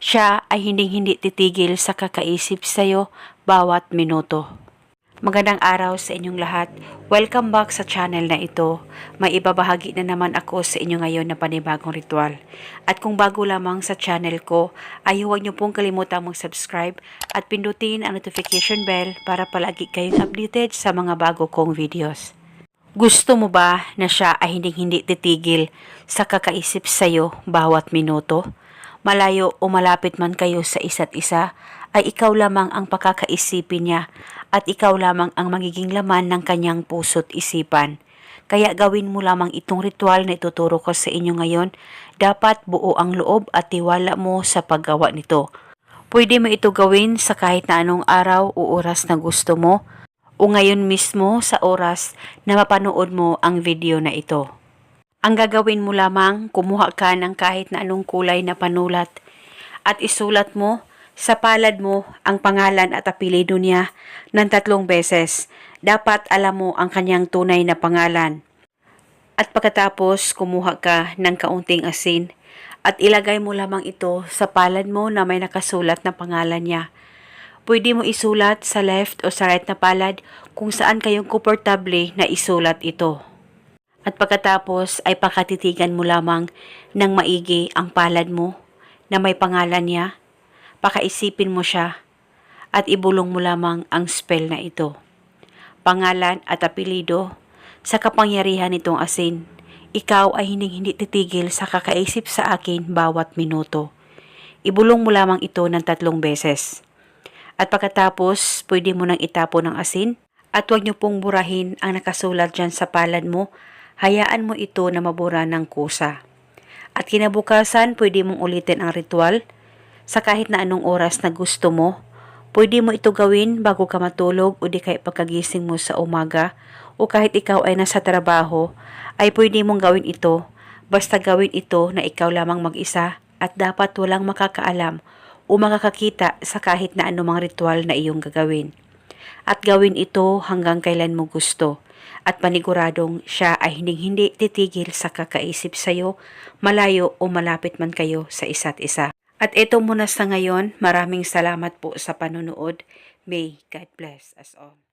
Siya ay hinding-hindi titigil sa kakaisip sa'yo bawat minuto. Magandang araw sa inyong lahat. Welcome back sa channel na ito. May ibabahagi na naman ako sa inyo ngayon na panibagong ritual. At kung bago lamang sa channel ko, ay huwag niyo pong kalimutang mag-subscribe at pindutin ang notification bell para palagi kayong updated sa mga bago kong videos. Gusto mo ba na siya ay hinding-hindi titigil sa kakaisip sa'yo bawat minuto? Malayo o malapit man kayo sa isa't isa, ay ikaw lamang ang pakakaisipin niya at ikaw lamang ang magiging laman ng kanyang puso't isipan. Kaya gawin mo lamang itong ritual na ituturo ko sa inyo ngayon. Dapat buo ang loob at tiwala mo sa paggawa nito. Pwede mo ito gawin sa kahit na anong araw o oras na gusto mo o ngayon mismo sa oras na mapanood mo ang video na ito. Ang gagawin mo lamang, kumuha ka ng kahit na anong kulay na panulat at isulat mo sa palad mo ang pangalan at apelido niya ng tatlong beses. Dapat alam mo ang kanyang tunay na pangalan. At pagkatapos, kumuha ka ng kaunting asin at ilagay mo lamang ito sa palad mo na may nakasulat na pangalan niya. Pwede mo isulat sa left o sa right na palad kung saan kayong komportable na isulat ito. At pagkatapos ay pakatitigan mo lamang ng maigi ang palad mo na may pangalan niya. Pakaisipin mo siya at ibulong mo lamang ang spell na ito. Pangalan at apelido sa kapangyarihan nitong asin. Ikaw ay hindi hindi titigil sa kakaisip sa akin bawat minuto. Ibulong mo lamang ito ng tatlong beses. At pagkatapos, pwede mo nang itapon ng asin at huwag niyo pong burahin ang nakasulat dyan sa palad mo. Hayaan mo ito na mabura ng kusa. At kinabukasan, pwede mong ulitin ang ritual sa kahit na anong oras na gusto mo. Pwede mo ito gawin bago ka matulog o di kaya pagkagising mo sa umaga o kahit ikaw ay nasa trabaho, ay pwede mong gawin ito. Basta gawin ito na ikaw lamang mag-isa at dapat walang makakaalam o makakakita sa kahit na anumang ritual na iyong gagawin. At gawin ito hanggang kailan mo gusto. At paniguradong siya ay hindi-hindi titigil sa kakaisip sa'yo, malayo o malapit man kayo sa isa't isa. At ito muna sa ngayon, maraming salamat po sa panonood. May God bless us all.